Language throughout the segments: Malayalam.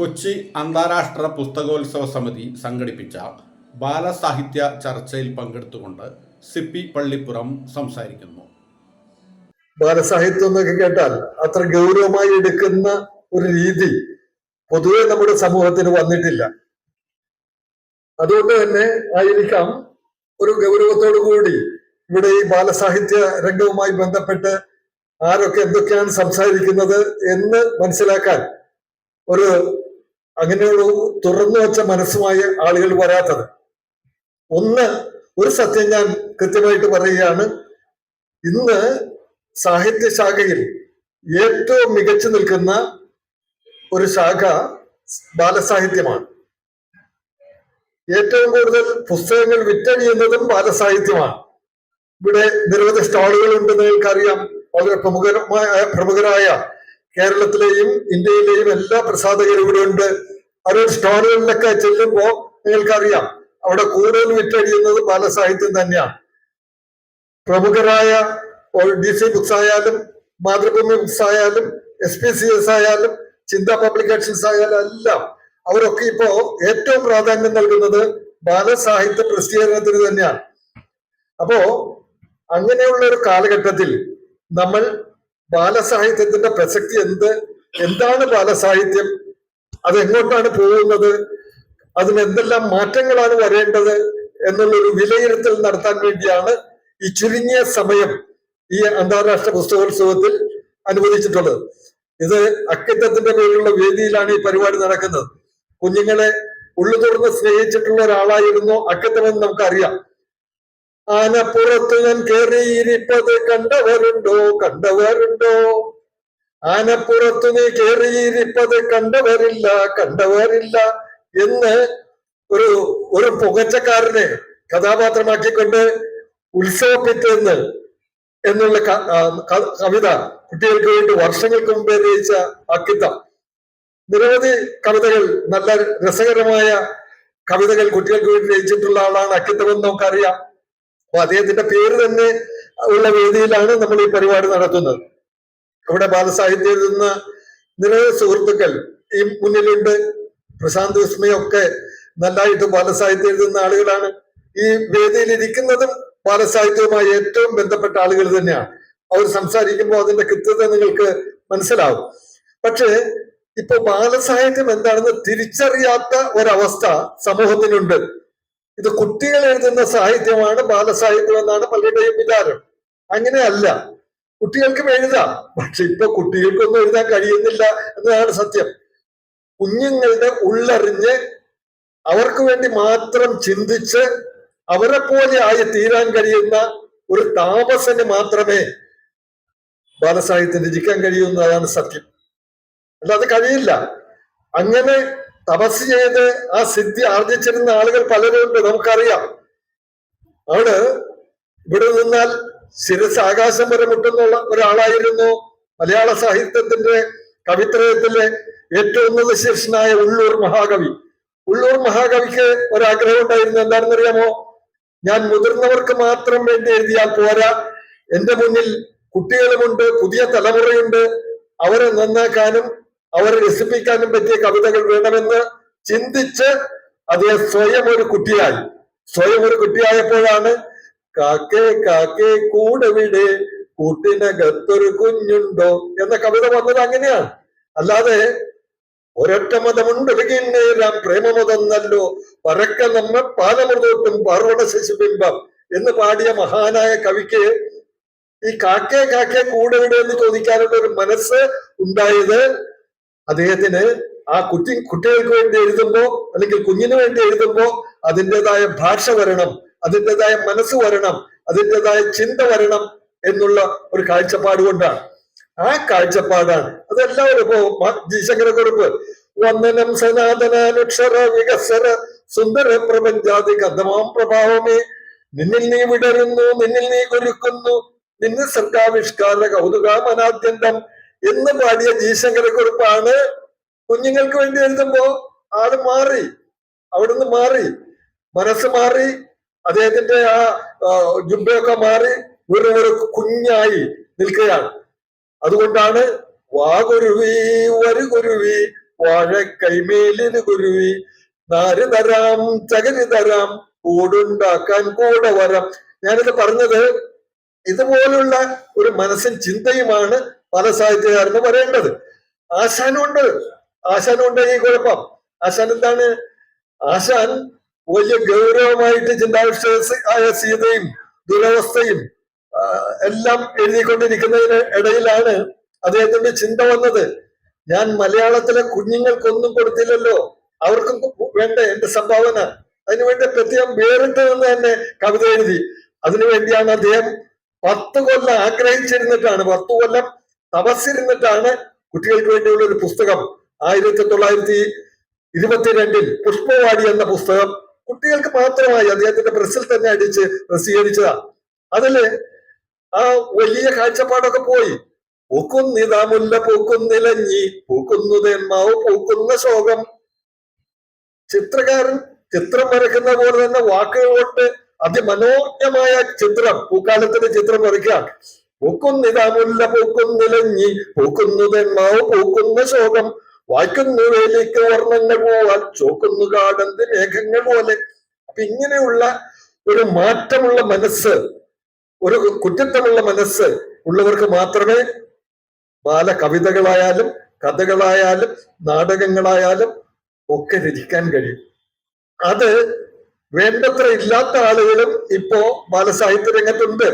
കൊച്ചി അന്താരാഷ്ട്ര പുസ്തകോത്സവ സമിതി സംഘടിപ്പിച്ച ബാലസാഹിത്യ ചർച്ചയിൽ പങ്കെടുത്തുകൊണ്ട് സിപ്പി പള്ളിപ്പുറം സംസാരിക്കുന്നു. ബാലസാഹിത്യം എന്നൊക്കെ കേട്ടാൽ അത്ര ഗൗരവമായി എടുക്കുന്ന ഒരു രീതി പൊതുവെ നമ്മുടെ സമൂഹത്തിന് വന്നിട്ടില്ല. അതുകൊണ്ട് തന്നെ ആയിരിക്കാം ഒരു ഗൗരവത്തോടു കൂടി ഇവിടെ ഈ ബാലസാഹിത്യ രംഗവുമായി ബന്ധപ്പെട്ട് ആരൊക്കെ എന്തൊക്കെയാണ് സംസാരിക്കുന്നത് എന്ന് മനസ്സിലാക്കാൻ ഒരു അങ്ങനെയുള്ള തുറന്നു വെച്ച മനസ്സുമായി ആളുകൾ വരാത്തത്. ഒന്ന് ഒരു സത്യം ഞാൻ കൃത്യമായിട്ട് പറയുകയാണ്. ഇന്ന് സാഹിത്യ ശാഖയിൽ ഏറ്റവും മികച്ചു നിൽക്കുന്ന ഒരു ശാഖ ബാലസാഹിത്യമാണ്. ഏറ്റവും കൂടുതൽ പുസ്തകങ്ങൾ വിറ്റഴിയുന്നതും ബാലസാഹിത്യമാണ്. ഇവിടെ നിരവധി സ്റ്റാളുകൾ ഉണ്ടെന്ന് നിങ്ങൾക്കറിയാം. വളരെ പ്രമുഖമായ പ്രമുഖരായ കേരളത്തിലെയും ഇന്ത്യയിലെയും എല്ലാ പ്രസാധകരും ഇവിടെ ഉണ്ട്. അവരുടെ സ്റ്റോറുകളിലൊക്കെ ചെല്ലുമ്പോ നിങ്ങൾക്കറിയാം. അവിടെ കൂടുതൽ വിറ്റഴിയുന്നത് ബാലസാഹിത്യം തന്നെയാണ്. പ്രമുഖരായ ഡി സി ബുക്സ് ആയാലും മാതൃഭൂമി ബുക്സ് ആയാലും എസ് പി സി എസ് ആയാലും ചിന്ത പബ്ലിക്കേഷൻസ് ആയാലും എല്ലാം അവരൊക്കെ ഇപ്പോ ഏറ്റവും പ്രാധാന്യം നൽകുന്നത് ബാലസാഹിത്യ പ്രസിദ്ധീകരണത്തിന് തന്നെയാണ്. അപ്പോ അങ്ങനെയുള്ള ഒരു കാലഘട്ടത്തിൽ നമ്മൾ ബാലസാഹിത്യത്തിന്റെ പ്രസക്തി എന്ത്? എന്താണ് ബാലസാഹിത്യം? അത് എങ്ങോട്ടാണ് പോകുന്നത്? അതിന് എന്തെല്ലാം മാറ്റങ്ങളാണ് വരേണ്ടത് എന്നുള്ളൊരു വിലയിരുത്തൽ നടത്താൻ വേണ്ടിയാണ് ഈ ചുരുങ്ങിയ സമയം ഈ അന്താരാഷ്ട്ര പുസ്തകോത്സവത്തിൽ അനുവദിച്ചിട്ടുള്ളത്. ഇത് അക്കിത്തത്തിന്റെ പേരിലുള്ള വേദിയിലാണ് ഈ പരിപാടി നടക്കുന്നത്. കുഞ്ഞുങ്ങളെ ഉള്ളു തുറന്ന് സ്നേഹിച്ചിട്ടുള്ള ഒരാളായിരുന്നു അക്കിത്തമെന്ന് നമുക്കറിയാം. ആനപ്പുറത്ത് ഞാൻ കേറിയിരിപ്പത് കണ്ടവരുണ്ടോ? കണ്ടവരുണ്ടോ? ആനപ്പുറത്ത് നീ കേറിയിരിപ്പത് കണ്ടവരില്ല കണ്ടവരില്ല എന്ന് ഒരു ഒരു പുകച്ചക്കാരനെ കഥാപാത്രമാക്കിക്കൊണ്ട് ഉത്സവപ്പിറ്റെന്ന് എന്നുള്ള കവിത കുട്ടികൾക്ക് വേണ്ടി വർഷങ്ങൾക്ക് മുമ്പേ രചിച്ച അക്കിത്തം നിരവധി കവിതകൾ നല്ല രസകരമായ കവിതകൾ കുട്ടികൾക്ക് വേണ്ടി രചിച്ചിട്ടുള്ള ആളാണ് അക്കിത്തമെന്ന് നമുക്കറിയാം. അപ്പൊ അദ്ദേഹത്തിന്റെ പേര് തന്നെ ഉള്ള വേദിയിലാണ് നമ്മൾ ഈ പരിപാടി നടത്തുന്നത്. അവിടെ ബാലസാഹിത്യത്തിൽ നിന്ന് നിരവധി സുഹൃത്തുക്കൾ ഈ മുന്നിലുണ്ട്. പ്രശാന്ത് വിസ്മയൊക്കെ നന്നായിട്ട് ബാലസാഹിത്യത്തിൽ എഴുതുന്ന ആളുകളാണ്. ഈ വേദിയിൽ ഇരിക്കുന്നതും ബാലസാഹിത്യവുമായി ഏറ്റവും ബന്ധപ്പെട്ട ആളുകൾ തന്നെയാണ്. അവർ സംസാരിക്കുമ്പോൾ അതിന്റെ കൃത്യത നിങ്ങൾക്ക് മനസ്സിലാവും. പക്ഷേ ഇപ്പൊ ബാലസാഹിത്യം എന്താണെന്ന് തിരിച്ചറിയാത്ത ഒരവസ്ഥ സമൂഹത്തിനുണ്ട്. ഇത് കുട്ടികൾ എഴുതുന്ന സാഹിത്യമാണ് ബാലസാഹിത്യം എന്നാണ് പലരുടെയും വിചാരം. അങ്ങനെയല്ല. കുട്ടികൾക്കും എഴുതാം. പക്ഷെ ഇപ്പൊ കുട്ടികൾക്കൊന്നും എഴുതാൻ കഴിയുന്നില്ല എന്നതാണ് സത്യം. കുഞ്ഞുങ്ങളുടെ ഉള്ളറിഞ്ഞ് അവർക്ക് വേണ്ടി മാത്രം ചിന്തിച്ച് അവരെ പോലെ ആയി തീരാൻ കഴിയുന്ന ഒരു താമസന് മാത്രമേ ബാലസാഹിത്യം രചിക്കാൻ കഴിയുന്നതാണ് സത്യം. അല്ലാതെ കഴിയില്ല. അങ്ങനെ തപസ് ചെയ്ത് ആ സിദ്ധി ആർജിച്ചിരുന്ന ആളുകൾ പലരുണ്ട് നമുക്കറിയാം. ആണ് ഇവിടെ നിന്നാൽ ശിരസ് ആകാശം വരെ മുട്ടുന്നുള്ള ഒരാളായിരുന്നു മലയാള സാഹിത്യത്തിന്റെ കവിത്രയത്തിലെ ഏറ്റവും ഉന്നത ശീർഷനായ ഉള്ളൂർ മഹാകവി. ഉള്ളൂർ മഹാകവിക്ക് ഒരാഗ്രഹം ഉണ്ടായിരുന്നു എന്താണെന്നറിയാമോ? ഞാൻ മുതിർന്നവർക്ക് മാത്രം വേണ്ടി എഴുതിയാൽ പോരാ. എന്റെ മുന്നിൽ കുട്ടികളുമുണ്ട് പുതിയ തലമുറയുണ്ട്. അവരെ നന്നാക്കാനും അവരെ രസിപ്പിക്കാനും പറ്റിയ കവിതകൾ വേണമെന്ന് ചിന്തിച്ച് അദ്ദേഹം സ്വയം ഒരു കുട്ടിയായി. സ്വയം ഒരു കുട്ടിയായപ്പോഴാണ് കാക്കേ കാക്കേ കൂടെ വിടെ. കൂട്ടിനകത്തൊരു കുഞ്ഞുണ്ടോ? എന്ന കവിത വന്നത് അങ്ങനെയാണ്. അല്ലാതെ ഒരൊറ്റ മതമുണ്ട് നേരാം പ്രേമമതെന്നല്ലോ. പരക്ക നമ്മ പാലമൃതോട്ടും പാർവണ ശിശുബിംബം എന്ന് പാടിയ മഹാനായ കവിക്ക് ഈ കാക്കേ കാക്കേ കൂടെ വിടെ എന്ന് ചോദിക്കാനുള്ള ഒരു മനസ്സ് ഉണ്ടായത് അദ്ദേഹത്തിന് ആ കുട്ടി കുട്ടികൾക്ക് വേണ്ടി എഴുതുമ്പോ അല്ലെങ്കിൽ കുഞ്ഞിന് വേണ്ടി എഴുതുമ്പോ അതിന്റെതായ ഭാഷ വരണം. അതിന്റെതായ മനസ്സ് വരണം അതിന്റെതായ ചിന്ത വരണം എന്നുള്ള ഒരു കാഴ്ചപ്പാട് കൊണ്ടാണ്. ആ കാഴ്ചപ്പാടാണ്. അതെല്ലാവരും ഇപ്പോ ശങ്കരക്കുറിപ്പ് വന്ദനം സനാതനാനുക്ഷര വികസര സുന്ദര പ്രപഞ്ചാതി കഥമാം പ്രഭാവമേ. നിന്നിൽ നീ വിടരുന്നു നിന്നിൽ നീ കുരുക്കുന്നു നിന്ന് സർഗാവിഷ്കാര കൗതുകാമനാദ്യന്തം എന്ന് പാടിയ ജി കുഞ്ഞുങ്ങൾക്ക് വേണ്ടി എഴുതുമ്പോ ആൾ മാറി അവിടുന്ന് മാറി മനസ്സ് മാറി അദ്ദേഹത്തിന്റെ ആ ജുബയൊക്കെ മാറി വെറും ഒരു കുഞ്ഞായി നിൽക്കുകയാണ്. അതുകൊണ്ടാണ് വാ കുരുവി വരു ഗുരുവി വാഴ കൈമേലിന് ഗുരുവി നാര് തരാം ചകരി തരാം കൂടുണ്ടാക്കാൻ കൂടെ വരാം. ഞാനിത് പറഞ്ഞത് ഇതുപോലുള്ള ഒരു മനസ്സിൻ ചിന്തയുമാണ് പല സാഹിത്യകാരന് പറയേണ്ടത്. ആശാനുണ്ട്. ആശാനുണ്ട് ഈ കുഴപ്പം. ആശാൻ എന്താണ്? ആശാൻ വലിയ ഗൗരവമായിട്ട് ചിന്താവിഷ്ട ആയ സീതയും ദുരവസ്ഥയും എല്ലാം എഴുതിക്കൊണ്ടിരിക്കുന്നതിന് ഇടയിലാണ് അദ്ദേഹത്തിന്റെ ചിന്ത വന്നത്. ഞാൻ മലയാളത്തിലെ കുഞ്ഞുങ്ങൾക്കൊന്നും കൊടുത്തില്ലല്ലോ. അവർക്കും വേണ്ട എന്റെ സംഭാവന. അതിനുവേണ്ടി പ്രത്യേകം വേറിട്ട് നിന്ന് തന്നെ കവിത എഴുതി. അതിനുവേണ്ടിയാണ് അദ്ദേഹം പത്ത് കൊല്ലം ആഗ്രഹിച്ചിരുന്നിട്ടാണ് പത്ത് കൊല്ലം തപസ്സിരുന്നിട്ടാണ് കുട്ടികൾക്ക് വേണ്ടിയുള്ള ഒരു പുസ്തകം. ആയിരത്തി തൊള്ളായിരത്തി ഇരുപത്തിരണ്ടിൽ പുഷ്പവാടി എന്ന പുസ്തകം കുട്ടികൾക്ക് മാത്രമായി അദ്ദേഹത്തിന്റെ പ്രസിൽ തന്നെ അടിച്ച് പ്രസിദ്ധീകരിച്ചതാ. അതിൽ ആ വലിയ കാഴ്ചപ്പാടൊക്കെ പോയി. പൂക്കുന്നിതാ മുല്ല പൂക്കുന്നിലഞ്ഞി പൂക്കുന്നു പൂക്കുന്ന ശോകം. ചിത്രകാരൻ ചിത്രം വരയ്ക്കുന്ന പോലെ തന്നെ വാക്കുകൾ കൊണ്ട് ചിത്രം പൂക്കാലത്തിന്റെ ചിത്രം വരയ്ക്കാം പൂക്കുന്നിതാ മുല്ല പൂക്കുന്നിലഞ്ഞി പൂക്കുന്നു പൂക്കുന്ന ശോകം. വായിക്കുന്നു വേലിക്ക് വർണങ്ങൾ പോവാൻ ചോക്കുന്നു കാടന്ത് മേഘങ്ങൾ പോലെ. അപ്പൊ ഇങ്ങനെയുള്ള ഒരു മാറ്റമുള്ള മനസ്സ് ഒരു കുറ്റത്തമുള്ള മനസ്സ് ഉള്ളവർക്ക് മാത്രമേ ബാല കവിതകളായാലും കഥകളായാലും നാടകങ്ങളായാലും ഒക്കെ രചിക്കാൻ കഴിയും. അത് വേണ്ടത്ര ഇല്ലാത്ത ആളുകളും ഇപ്പോ ബാലസാഹിത്യ രംഗത്തുണ്ട്.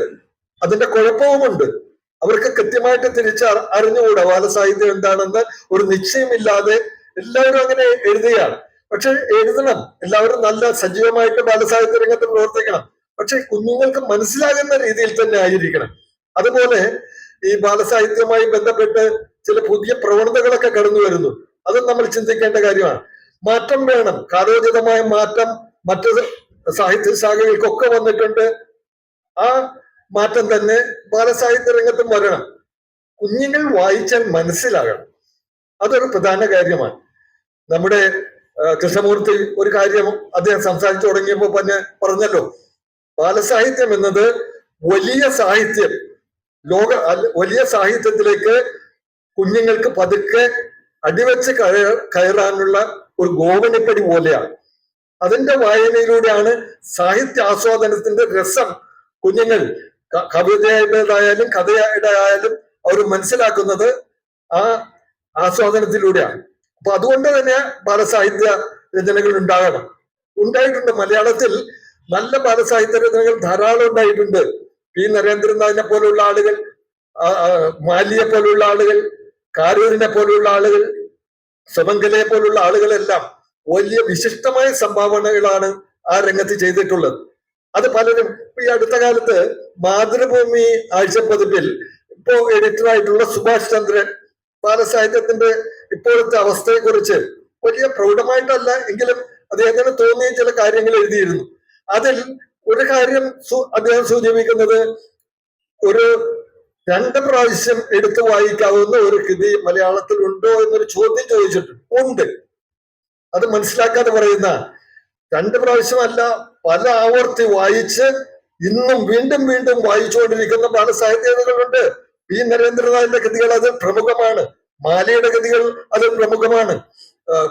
അതിന്റെ കുഴപ്പവുമുണ്ട്. അവർക്ക് കൃത്യമായിട്ട് തിരിച്ച് അറി- അറിഞ്ഞുകൂടാ ബാലസാഹിത്യം എന്താണെന്ന് ഒരു നിശ്ചയമില്ലാതെ എല്ലാവരും അങ്ങനെ എഴുതുകയാണ്. പക്ഷെ എഴുതണം. എല്ലാവരും നല്ല സജീവമായിട്ട് ബാലസാഹിത്യ രംഗത്ത് പ്രവർത്തിക്കണം. പക്ഷെ കുഞ്ഞുങ്ങൾക്ക് മനസ്സിലാകുന്ന രീതിയിൽ തന്നെ ആയിരിക്കണം. അതുപോലെ ഈ ബാലസാഹിത്യവുമായി ബന്ധപ്പെട്ട് ചില പുതിയ പ്രവണതകളൊക്കെ കടന്നു വരുന്നു. അതും നമ്മൾ ചിന്തിക്കേണ്ട കാര്യമാണ്. മാറ്റം വേണം. കാലോചിതമായ മാറ്റം മറ്റ് സാഹിത്യ ശാഖകൾക്കൊക്കെ വന്നിട്ടുണ്ട്. ആ മാറ്റം തന്നെ ബാലസാഹിത്യ രംഗത്തും വരണം. കുഞ്ഞുങ്ങൾ വായിച്ചാൽ മനസ്സിലാകണം. അതൊരു പ്രധാന കാര്യമാണ്. നമ്മുടെ കൃഷ്ണമൂർത്തി ഒരു കാര്യം അദ്ദേഹം സംസാരിച്ചു തുടങ്ങിയപ്പോൾ തന്നെ പറഞ്ഞല്ലോ. ബാലസാഹിത്യം എന്നത് വലിയ സാഹിത്യം. ലോക വലിയ സാഹിത്യത്തിലേക്ക് കുഞ്ഞുങ്ങൾക്ക് പതുക്കെ അടിവെച്ച് കയ കയറാനുള്ള ഒരു ഗോവനപ്പടി പോലെയാണ്. അതിന്റെ വായനയിലൂടെയാണ് സാഹിത്യ ആസ്വാദനത്തിന്റെ രസം കുഞ്ഞുങ്ങൾ ക- കവിതയുടേതായാലും ആയാലും അവർ മനസ്സിലാക്കുന്നത് ആ ആസ്വാദനത്തിലൂടെയാണ്. അപ്പൊ അതുകൊണ്ട് തന്നെ ബാലസാഹിത്യ രചനകൾ ഉണ്ടാകണം. ഉണ്ടായിട്ടുണ്ട്. മലയാളത്തിൽ നല്ല ബാലസാഹിത്യ രചനകൾ ധാരാളം ഉണ്ടായിട്ടുണ്ട്. പി നരേന്ദ്രനാഥിനെ പോലുള്ള ആളുകൾ മാലിയെ പോലുള്ള ആളുകൾ കാരൂരിനെ പോലുള്ള ആളുകൾ സുമംഗലയെ പോലുള്ള ആളുകളെല്ലാം വലിയ വിശിഷ്ടമായ സംഭാവനകളാണ് ആ രംഗത്ത് ചെയ്തിട്ടുള്ളത്. അത് പലരും ഈ അടുത്ത കാലത്ത് മാതൃഭൂമി ആഴ്ചപ്പതിപ്പിൽ ഇപ്പോ എഡിറ്റർ ആയിട്ടുള്ള സുഭാഷ് ചന്ദ്രൻ ബാലസാഹിത്യത്തിന്റെ ഇപ്പോഴത്തെ അവസ്ഥയെ കുറിച്ച് വലിയ പ്രൗഢമായിട്ടല്ല എങ്കിലും അദ്ദേഹത്തിന് തോന്നിയ ചില കാര്യങ്ങൾ എഴുതിയിരുന്നു. അതിൽ ഒരു കാര്യം അദ്ദേഹം സൂചിപ്പിക്കുന്നത് ഒരു രണ്ട് പ്രാവശ്യം എടുത്തു വായിക്കാവുന്ന ഒരു കൃതി മലയാളത്തിൽ ഉണ്ടോ എന്നൊരു ചോദ്യം ചോദിച്ചിട്ടുണ്ട്. ഉണ്ട്. അത് മനസ്സിലാക്കാതെ പറയുന്ന രണ്ട് പ്രാവശ്യമല്ല പല ആവർത്തി വായിച്ച് ഇന്നും വീണ്ടും വീണ്ടും വായിച്ചുകൊണ്ടിരിക്കുന്ന പല സാഹിത്യകളുണ്ട് പി. നരേന്ദ്രനാഥിന്റെ കൃതികൾ അത് പ്രമുഖമാണ്. മാലയുടെ ഗതികൾ അത് പ്രമുഖമാണ്.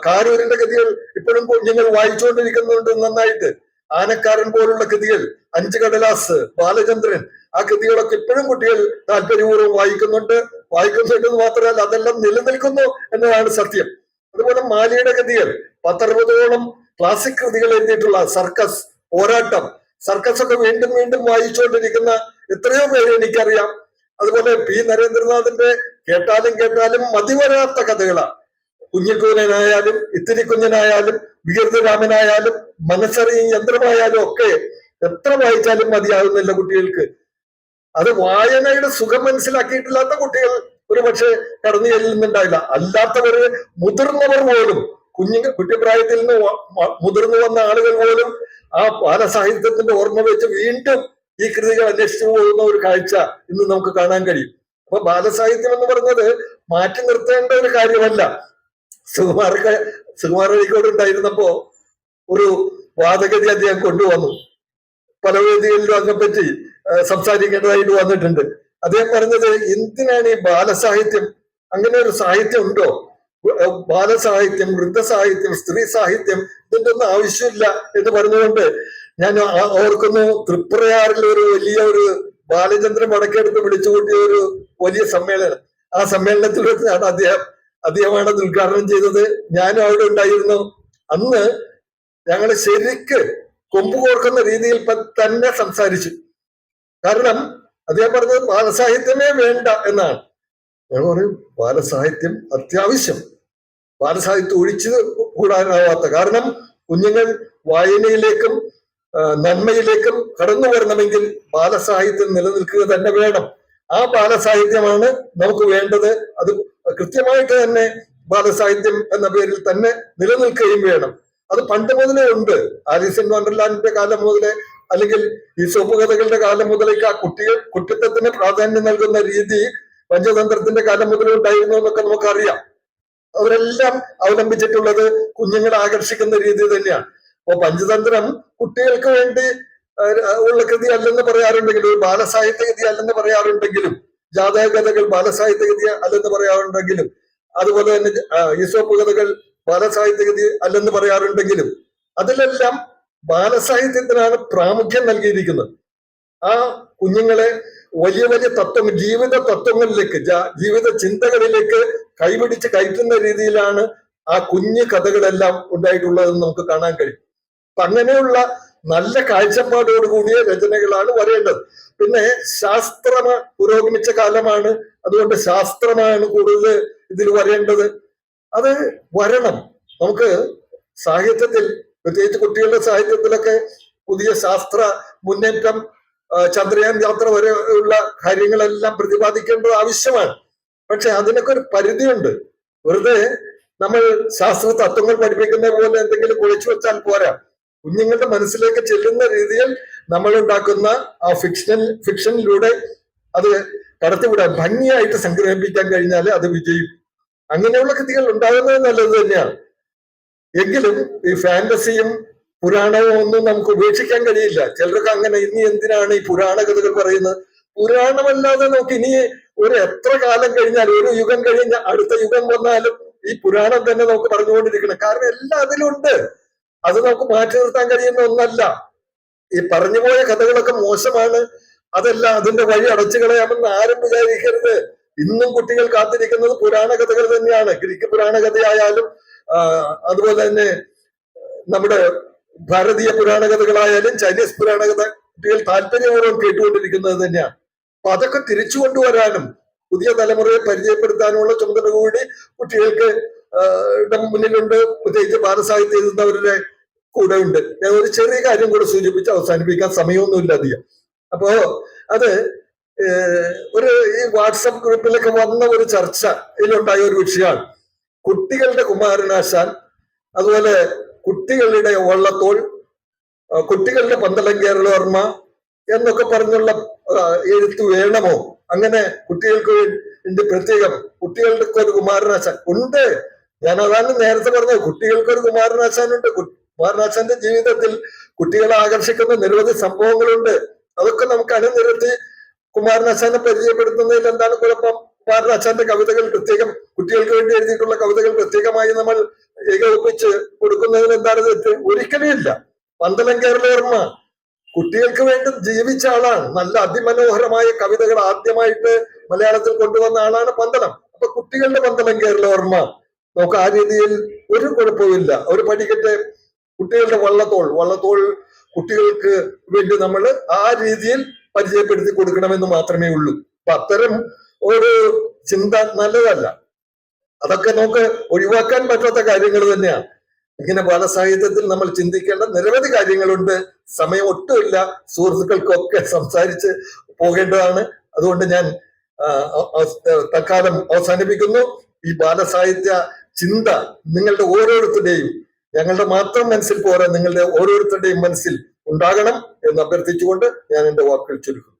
കാരൂരിന്റെ കൃതികൾ ഇപ്പോഴും കുഞ്ഞുങ്ങൾ വായിച്ചുകൊണ്ടിരിക്കുന്നുണ്ട് നന്നായിട്ട്. ആനക്കാരൻ പോലുള്ള ഗതികൾ അഞ്ച് കടലാസ് ബാലചന്ദ്രൻ ആ കൃതികളൊക്കെ ഇപ്പോഴും കുട്ടികൾ താല്പര്യപൂർവം വായിക്കുന്നുണ്ട്. വായിക്കുന്നുണ്ട് എന്ന് മാത്രമല്ല അതെല്ലാം നിലനിൽക്കുന്നു എന്നതാണ് സത്യം. അതുപോലെ മാലിയുടെ കൃതികൾ പത്തറുപതോളം ക്ലാസിക് കൃതികൾ എഴുതിയിട്ടുള്ള സർക്കസ് പോരാട്ടം. സർക്കസ് ഒക്കെ വീണ്ടും വീണ്ടും വായിച്ചുകൊണ്ടിരിക്കുന്ന എത്രയോ പേര് എനിക്കറിയാം. അതുപോലെ പി നരേന്ദ്രനാഥിന്റെ കേട്ടാലും കേട്ടാലും മതിവരാത്ത കഥകളാണ് കുഞ്ഞിക്കൂനനായാലും ഇത്തിരി കുഞ്ഞനായാലും വീർദ്ധരാമനായാലും മനസ്സറിയും യന്ത്രമായാലും ഒക്കെ എത്ര വായിച്ചാലും മതിയാകുന്നില്ല കുട്ടികൾക്ക്. അത് വായനയുടെ സുഖം മനസ്സിലാക്കിയിട്ടില്ലാത്ത കുട്ടികൾ ഒരു പക്ഷെ കടന്നു ചെല്ലുന്നുണ്ടായില്ല. അല്ലാത്തവര് മുതിർന്നവർ പോലും കുഞ്ഞു കുട്ടിപ്രായത്തിൽ നിന്ന് മുതിർന്നു വന്ന ആളുകൾ പോലും ആ ബാലസാഹിത്യത്തിന്റെ ഓർമ്മ വെച്ച് വീണ്ടും ഈ കൃതികൾ അന്വേഷിച്ചു പോകുന്ന ഒരു കാഴ്ച ഇന്ന് നമുക്ക് കാണാൻ കഴിയും. അപ്പൊ ബാലസാഹിത്യം എന്ന് പറഞ്ഞത് മാറ്റി നിർത്തേണ്ട ഒരു കാര്യമല്ല. സുകുമാരൊക്കെ സുകുമാർ അഴീക്കോട് ഉണ്ടായിരുന്നപ്പോ ഒരു വാദഗതി അദ്ദേഹം കൊണ്ടുവന്നു. പല വേദികളിലും അതിനെപ്പറ്റി സംസാരിക്കേണ്ടതായിട്ട് വന്നിട്ടുണ്ട്. അദ്ദേഹം പറഞ്ഞത് എന്തിനാണ് ഈ ബാലസാഹിത്യം? അങ്ങനെ ഒരു സാഹിത്യം ഉണ്ടോ? ബാലസാഹിത്യം വൃദ്ധസാഹിത്യം സ്ത്രീ സാഹിത്യം ഇതിന്റെ ഒന്നും ആവശ്യമില്ല എന്ന് പറഞ്ഞുകൊണ്ട് ഞാൻ ഓർക്കുന്നു തൃപ്രയാറിൽ ഒരു വലിയ ഒരു ബാലചന്ദ്രൻ വടക്കെടുത്ത് വിളിച്ചു കൂട്ടിയ ഒരു വലിയ സമ്മേളനം. ആ സമ്മേളനത്തിൽ വെച്ചാണ് അദ്ദേഹം അദ്ദേഹമാണ് അത് ഉദ്ഘാടനം ചെയ്തത്. ഞാനും അവിടെ ഉണ്ടായിരുന്നു. അന്ന് ഞങ്ങൾ ശരിക്ക് കൊമ്പ് കോർക്കുന്ന രീതിയിൽ തന്നെ സംസാരിച്ചു. കാരണം അദ്ദേഹം പറഞ്ഞത് ബാലസാഹിത്യമേ വേണ്ട എന്നാണ്. ഞാൻ പറയും ബാലസാഹിത്യം അത്യാവശ്യം. ബാലസാഹിത്യം ഒഴിച്ചു കൂടാനാവാത്ത കാരണം കുഞ്ഞുങ്ങൾ വായനയിലേക്കും നന്മയിലേക്കും കടന്നു വരണമെങ്കിൽ ബാലസാഹിത്യം നിലനിൽക്കുക തന്നെ വേണം. ആ ബാലസാഹിത്യമാണ് നമുക്ക് വേണ്ടത്. അത് കൃത്യമായിട്ട് തന്നെ ബാലസാഹിത്യം എന്ന പേരിൽ തന്നെ നിലനിൽക്കുകയും വേണം. അത് പണ്ട് മുതലേ ഉണ്ട്. ആലീസ് ഇൻ വണ്ടർലാൻഡിന്റെ കാലം മുതലേ അല്ലെങ്കിൽ ഈ കഥകളുടെ കാലം മുതലേക്ക് ആ കുട്ടികൾ കുട്ടിത്തത്തിന് പ്രാധാന്യം നൽകുന്ന രീതി പഞ്ചതന്ത്രത്തിന്റെ കാലം മുതലേ ഉണ്ടായിരുന്നു എന്നൊക്കെ നമുക്കറിയാം. അവരെല്ലാം അവലംബിച്ചിട്ടുള്ളത് കുഞ്ഞുങ്ങളെ ആകർഷിക്കുന്ന രീതി തന്നെയാണ്. അപ്പൊ പഞ്ചതന്ത്രം കുട്ടികൾക്ക് വേണ്ടി ഉള്ള കൃതി അല്ലെന്ന് പറയാറുണ്ടെങ്കിലും ഒരു ബാലസാഹിത്യ കൃതി അല്ലെന്ന് പറയാറുണ്ടെങ്കിലും ജാതക കഥകൾ ബാലസാഹിത്യ കൃതി അല്ലെന്ന് പറയാറുണ്ടെങ്കിലും അതുപോലെ തന്നെ ഈസോപ്പ് കഥകൾ ബാലസാഹിത്യ കൃതി അല്ലെന്ന് പറയാറുണ്ടെങ്കിലും അതിലെല്ലാം ബാലസാഹിത്യത്തിനാണ് പ്രാമുഖ്യം നൽകിയിരിക്കുന്നത്. ആ കുഞ്ഞുങ്ങളെ വലിയ വലിയ തത്വങ്ങൾ ജീവിത തത്വങ്ങളിലേക്ക് ജീവിത ചിന്തകളിലേക്ക് കൈപിടിച്ച് കയറ്റുന്ന രീതിയിലാണ് ആ കുഞ്ഞു കഥകളെല്ലാം ഉണ്ടായിട്ടുള്ളതെന്ന് നമുക്ക് കാണാൻ കഴിയും. അങ്ങനെയുള്ള നല്ല കാഴ്ചപ്പാടോട് കൂടിയ രചനകളാണ് വരേണ്ടത്. പിന്നെ ശാസ്ത്രം പുരോഗമിച്ച കാലമാണ്. അതുകൊണ്ട് ശാസ്ത്രമാണ് കൂടുതൽ ഇതിൽ വരേണ്ടത്. അത് വരണം. നമുക്ക് സാഹിത്യത്തിൽ പ്രത്യേകിച്ച് കുട്ടികളുടെ സാഹിത്യത്തിലൊക്കെ പുതിയ ശാസ്ത്ര മുന്നേറ്റം ചന്ദ്രയാൻ യാത്ര വരെ ഉള്ള കാര്യങ്ങളെല്ലാം പ്രതിപാദിക്കേണ്ടത് ആവശ്യമാണ്. പക്ഷെ അതിനൊക്കെ ഒരു പരിധിയുണ്ട്. വെറുതെ നമ്മൾ ശാസ്ത്ര തത്വങ്ങൾ പഠിപ്പിക്കുന്ന പോലെ എന്തെങ്കിലും കുഴിച്ചു വെച്ചാൽ പോരാ. കുഞ്ഞുങ്ങളുടെ മനസ്സിലേക്ക് ചെല്ലുന്ന രീതിയിൽ നമ്മൾ ഉണ്ടാക്കുന്ന ആ ഫിക്ഷണൽ ഫിക്ഷനിലൂടെ അത് കടത്തിവിടാൻ ഭംഗിയായിട്ട് സംഗ്രഹിപ്പിക്കാൻ കഴിഞ്ഞാൽ അത് വിജയിക്കും അങ്ങനെയുള്ള കൃതികൾ ഉണ്ടാകുന്നത് നല്ലത് തന്നെയാണ്. എങ്കിലും ഈ ഫാന്റസിയും പുരാണവും ഒന്നും നമുക്ക് ഉപേക്ഷിക്കാൻ കഴിയില്ല. ചിലർക്ക് അങ്ങനെ ഇനി എന്തിനാണ് ഈ പുരാണ കഥകൾ പറയുന്നത്? പുരാണമല്ലാതെ നമുക്ക് ഇനി ഒരു എത്ര കാലം കഴിഞ്ഞാൽ ഒരു യുഗം കഴിഞ്ഞ അടുത്ത യുഗം വന്നാലും ഈ പുരാണം തന്നെ നമുക്ക് പറഞ്ഞുകൊണ്ടിരിക്കണം. കാരണം എല്ലാം അതിലുണ്ട്. അത് നമുക്ക് മാറ്റി നിർത്താൻ കഴിയുന്ന ഒന്നല്ല. ഈ പറഞ്ഞുപോയ കഥകളൊക്കെ മോശമാണ്. അതല്ല അതിന്റെ വഴി അടച്ചു കളയാമെന്ന് ആരും വിചാരിക്കരുത്. ഇന്നും കുട്ടികൾ കാത്തിരിക്കുന്നത് പുരാണ കഥകൾ തന്നെയാണ്. ഗ്രീക്ക് പുരാണ കഥയായാലും അതുപോലെ തന്നെ നമ്മുടെ ഭാരതീയ പുരാണ കഥകളായാലും ചൈനീസ് പുരാണ കഥ കുട്ടികൾ താല്പര്യപൂർവം കേട്ടുകൊണ്ടിരിക്കുന്നത് തന്നെയാണ്. അപ്പൊ അതൊക്കെ തിരിച്ചു കൊണ്ടുവരാനും പുതിയ തലമുറയെ പരിചയപ്പെടുത്താനുമുള്ള ചുമതല കൂടി കുട്ടികൾക്ക് മുന്നിലുണ്ട്. പ്രത്യേകിച്ച് ബാലസാഹിത്യം എഴുതുന്നവരുടെ കൂടെ ഉണ്ട് ഞാൻ ഒരു ചെറിയ കാര്യം കൂടെ സൂചിപ്പിച്ച് അവസാനിപ്പിക്കാൻ സമയമൊന്നുമില്ല അധികം. അപ്പോ അത് ഒരു ഈ വാട്സപ്പ് ഗ്രൂപ്പിലൊക്കെ വന്ന ഒരു ചർച്ചയിലുണ്ടായ ഒരു വിഷയമാണ്. കുട്ടികളുടെ കുമാരനാശാൻ അതുപോലെ കുട്ടികളുടെ വള്ളത്തോൾ കുട്ടികളുടെ പന്തളം കേരളവർമ്മ എന്നൊക്കെ പറഞ്ഞുള്ള എഴുത്തു എഴുത്ത് വേണമോ? അങ്ങനെ കുട്ടികൾക്ക് വേണ്ടി പ്രത്യേകം കുട്ടികൾക്ക് ഒരു കുമാരനാശാൻ ഉണ്ട്. ഞാൻ അതാണ് നേരത്തെ പറഞ്ഞത്. കുട്ടികൾക്ക് ഒരു കുമാരനാശാൻ ഉണ്ട് കുമാരനാശാന്റെ ജീവിതത്തിൽ കുട്ടികളെ ആകർഷിക്കുന്ന നിരവധി സംഭവങ്ങളുണ്ട്. അതൊക്കെ നമുക്ക് അണിനിരത്തി കുമാരനാശാനെ പരിചയപ്പെടുത്തുന്നതിൽ എന്താണ് കുഴപ്പം? കുമാരനാശാന്റെ കവിതകൾ പ്രത്യേകം കുട്ടികൾക്ക് വേണ്ടി എഴുതിയിട്ടുള്ള കവിതകൾ പ്രത്യേകമായി നമ്മൾ ഏകോപിപ്പിച്ച് കൊടുക്കുന്നതിന് എന്താണ് തെറ്റ്? ഒരിക്കലും ഇല്ല. പന്തളം കേരളവർമ്മ കുട്ടികൾക്ക് വേണ്ടി ജീവിച്ച ആളാണ്. നല്ല അതിമനോഹരമായ കവിതകൾ ആദ്യമായിട്ട് മലയാളത്തിൽ കൊണ്ടുവന്ന ആളാണ് പന്തളം. അപ്പൊ കുട്ടികളുടെ പന്തളം കേരളവർമ്മ. നമുക്ക് ആ രീതിയിൽ ഒരു കുഴപ്പമില്ല ഒരു പഠിക്കട്ടെ. കുട്ടികളുടെ വള്ളത്തോൾ. വള്ളത്തോൾ കുട്ടികൾക്ക് വേണ്ടി നമ്മൾ ആ രീതിയിൽ പരിചയപ്പെടുത്തി കൊടുക്കണമെന്ന് മാത്രമേ ഉള്ളൂ. അപ്പൊ അത്തരം ഒരു ചിന്ത നല്ലതല്ല. അതൊക്കെ നമുക്ക് ഒഴിവാക്കാൻ പറ്റാത്ത കാര്യങ്ങൾ തന്നെയാണ് ഇങ്ങനെ ബാലസാഹിത്യത്തിൽ നമ്മൾ ചിന്തിക്കേണ്ട നിരവധി കാര്യങ്ങളുണ്ട്. സമയം ഒട്ടുമില്ല. സുഹൃത്തുക്കൾക്കൊക്കെ സംസാരിച്ച് പോകേണ്ടതാണ്. അതുകൊണ്ട് ഞാൻ തൽക്കാലം അവസാനിപ്പിക്കുന്നു. ഈ ബാലസാഹിത്യ ചിന്ത നിങ്ങളുടെ ഓരോരുത്തരുടെയും ഞങ്ങളുടെ മാത്രം മനസ്സിൽ പോരാ നിങ്ങളുടെ ഓരോരുത്തരുടെയും മനസ്സിൽ ഉണ്ടാകണം എന്ന് അഭ്യർത്ഥിച്ചുകൊണ്ട് ഞാൻ എന്റെ വാക്കുകൾ ചുരുക്കുന്നു